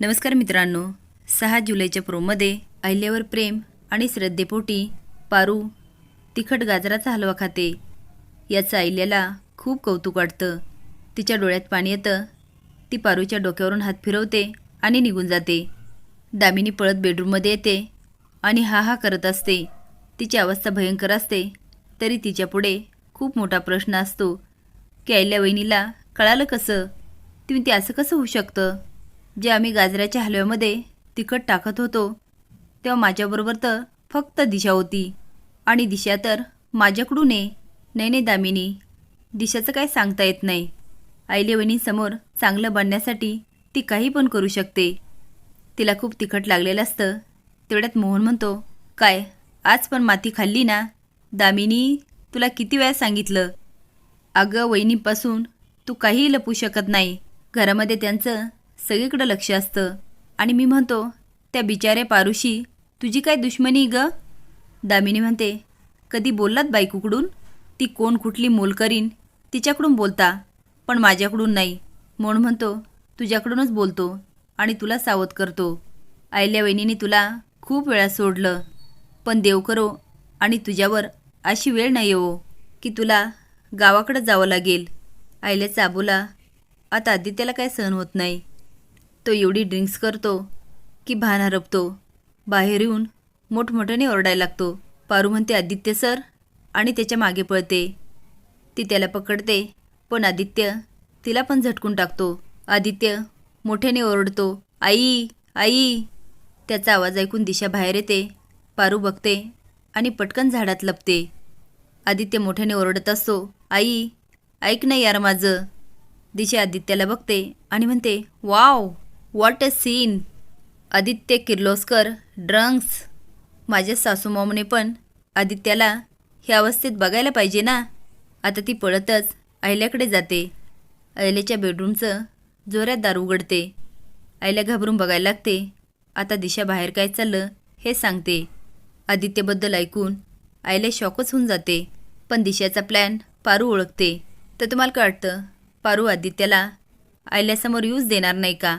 नमस्कार मित्रांनो. सहा जुलैच्या प्रोमध्ये अहिल्यावर प्रेम आणि श्रद्धेपोटी पारू तिखट गाजराचा हलवा खाते. याचं अहिल्याला खूप कौतुक वाटतं. तिच्या डोळ्यात पाणी येतं. ती पारूच्या डोक्यावरून हात फिरवते आणि निघून जाते. दामिनी पळत बेडरूममध्ये येते आणि हा हा करत असते. तिची अवस्था भयंकर असते. तरी तिच्यापुढे खूप मोठा प्रश्न असतो. की अहिल्या वहिनीला कळालं कसं? तुम्ही ते असं कसं होऊ शकतं? जे आम्ही गाजराच्या हलव्यामध्ये तिखट टाकत होतो तेव्हा माझ्याबरोबर तर फक्त दिशा होती. आणि दिशा तर माझ्याकडून आहे नाही नाही दामिनी दिशाचं काय सांगता येत नाही. आईलेवणीसमोर चांगलं बनण्यासाठी ती काही पण करू शकते. तिला खूप तिखट लागलेलं असतं. तेवढ्यात मोहन म्हणतो काय आज पण माती खाल्ली ना? दामिनी तुला किती वेळा सांगितलं? अगं वहिनीपासून तू काहीही लपू शकत नाही. घरामध्ये त्यांचं सगळीकडं लक्ष असतं. आणि मी म्हणतो त्या बिचाऱ्या पारुशी तुझी काय दुश्मनी ग? दामिनी म्हणते कधी बोललात बायकोकडून? ती कोण कुठली मोल करीन? तिच्याकडून बोलता पण माझ्याकडून नाही. म्हणून म्हणतो तुझ्याकडूनच बोलतो आणि तुला सावध करतो. आयल्या वहिनीने तुला खूप वेळा सोडलं. पण देव करो आणि तुझ्यावर अशी वेळ नाही येवो की तुला गावाकडं जावं लागेल. आईल्याचा आबूला आता आदित्याला काय सहन होत नाही. तो एवढी ड्रिंक्स करतो की भान हरपतो बाहेर येऊन मोठमोठ्याने ओरडायला लागतो. पारू म्हणते आदित्य सर आणि त्याच्यामागे पळते. ती त्याला पकडते पण आदित्य तिला पण झटकून टाकतो. आदित्य मोठ्याने ओरडतो आई आई. त्याचा आवाज ऐकून दिशा बाहेर येते. पारू बघते आणि पटकन झाडात लपते. आदित्य मोठ्याने ओरडत असतो आई ऐक ना यार माझं. दिशा आदित्याला बघते आणि म्हणते wow. What a scene Aditya Kirloskar drunks. माझ्या सासूमामने पण आदित्याला ह्या अवस्थेत बघायला पाहिजे ना? आता ती पळतच अहिल्याकडे जाते. अहिल्याच्या बेडरूमचं जोरात दार उघडते. आईला घाबरून बघायला लागते. आता दिशा बाहेर काय चाललं हे सांगते. आदित्यबद्दल ऐकून आईला शॉकच होऊन जाते. पण दिशाचा प्लॅन पारू ओळखते. तर तुम्हाला काय वाटतं? पारू आदित्याला आयल्यासमोर यूज देणार नाही का?